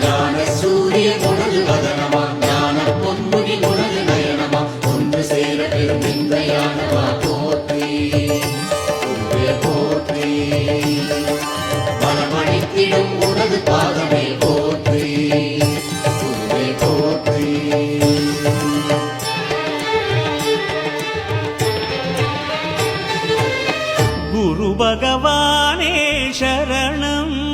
ஞான சூரிய உனது வதனமா? ஞான பொன்முகி உனது நயனமா? ஒன்று சேர பெரும் இந்த யானமா போற்றி போற்றி. மனமணித்திடும் உனது பாதமே போற்றி. போற்றி. குரு பகவானே சரணம்.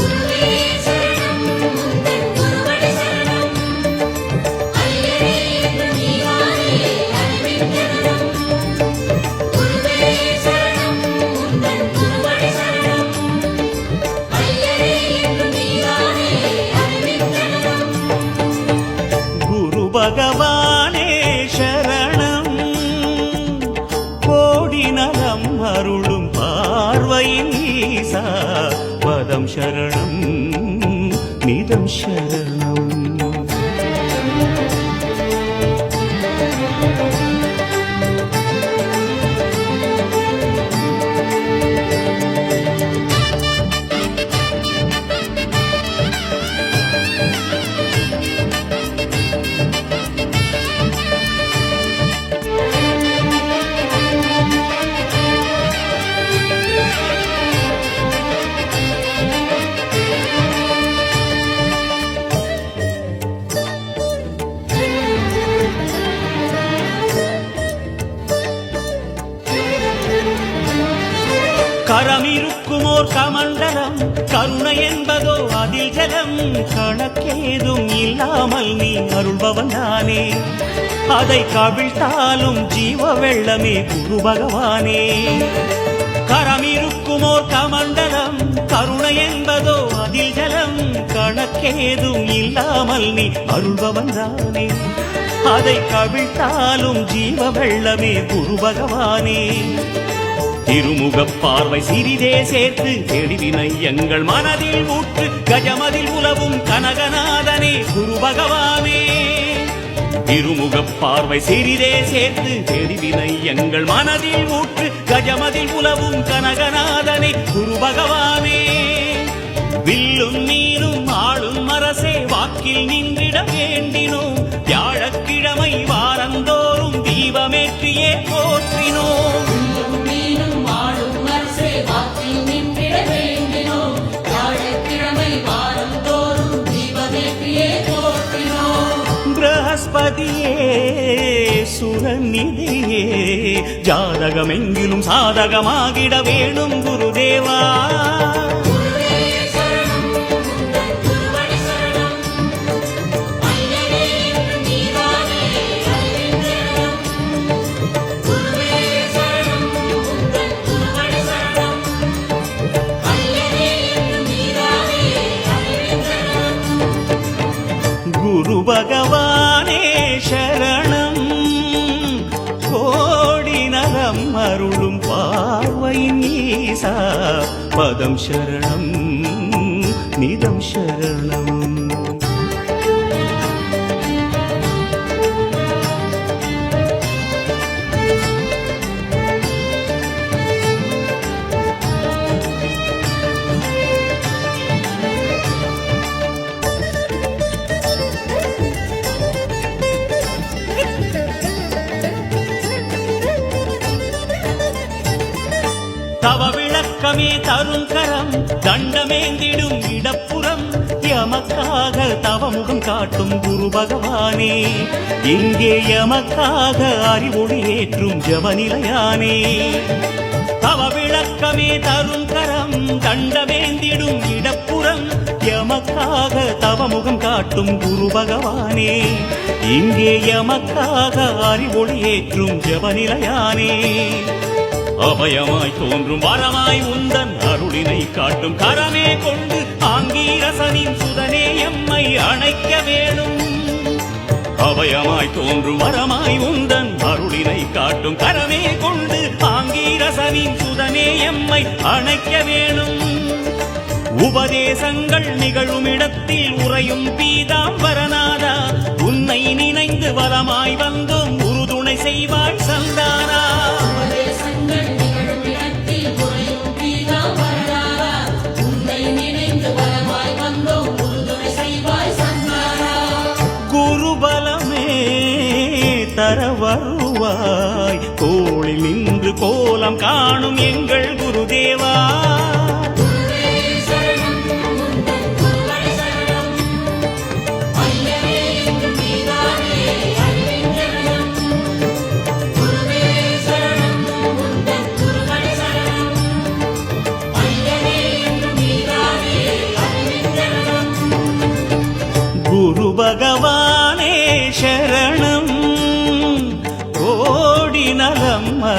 குரு பகவானே சரணம் கோடி நலம் அருளும் பார்வையின் ஈசா பதம் சரணம் நிதம் கமண்டலம் கருணை என்பதோ அதில் ஜலம். கணக்கேதும் இல்லாமல் நீ அருள்பவன் தானே அதை கவிழ்த்தாலும் ஜீவ வெள்ளமே குரு பகவானே. கரமிருக்குமோர் கமண்டலம் கருணை என்பதோ அதில் ஜலம். கணக்கேதும் இல்லாமல் நீ அருள்பவன் தானே அதை கவிழ்த்தாலும் ஜீவ வெள்ளமே குரு பகவானே. திருமுகப் பார்வை சிறிதே சேர்த்து தெளிவினை எங்கள் மனதில் ஊற்று கஜமதில் உலவும் கனகநாதனே குரு பகவானே. திருமுகப் பார்வை சிறிதே சேர்த்து தெளிவினை எங்கள் மனதில் ஊற்று கஜமதில் உலவும் கனகநாதனே குரு பகவானே. வில்லும் நீரும் ஆளும் அரசே வாக்கில் நின்றிட வேண்டினோம். வியாழக்கிழமை வாரந்தோறும் தீபமேற்றியே போற்றினோம். சுரநிதியே ஜாதகமெங்கிலும் சாதகமாகிட வேணும் குருதேவா. பதம் சரணம் நிதம் சரணம் தவ விளக்கமே தரும் கரம் தண்டமேந்திடும் இடப்புறம் எமக்காக தவமுகம் காட்டும் குரு பகவானே. இங்கே எமக்காக அறிவொளி ஏற்றும் ஜபநிலையானே. தவ விளக்கமே தரும் கரம் தண்டமேந்திடும் இடப்புறம் எமக்காக தவமுகம் காட்டும் குரு பகவானே. இங்கே எமக்காக அறிவொளி ஏற்றும் ஜபநிலையானே. அபயமாய் தோன்றும் வரமாய் உந்தன் அருளினை காட்டும் கரமே கொண்டு ஆங்கீரசனின் சுதனே எம்மை அணைக்க வேணும். அபயமாய் தோன்றும் வரமாய் உந்தன் அருளினை காட்டும் கரமே கொண்டு ஆங்கீரசனின் சுதனே எம்மை அணைக்க வேணும். உபதேசங்கள் நிகழும் இடத்தில் உறையும் பீதாம்பரநாதா உன்னை நினைந்து வலமாய் வந்தோம் உறுதுணை செய்வாள் சந்தானா. தர வருவாய். கோளில் நின்று கோலம் காணும் எங்கள் குருதேவா. குருவே சரணம் உந்தன்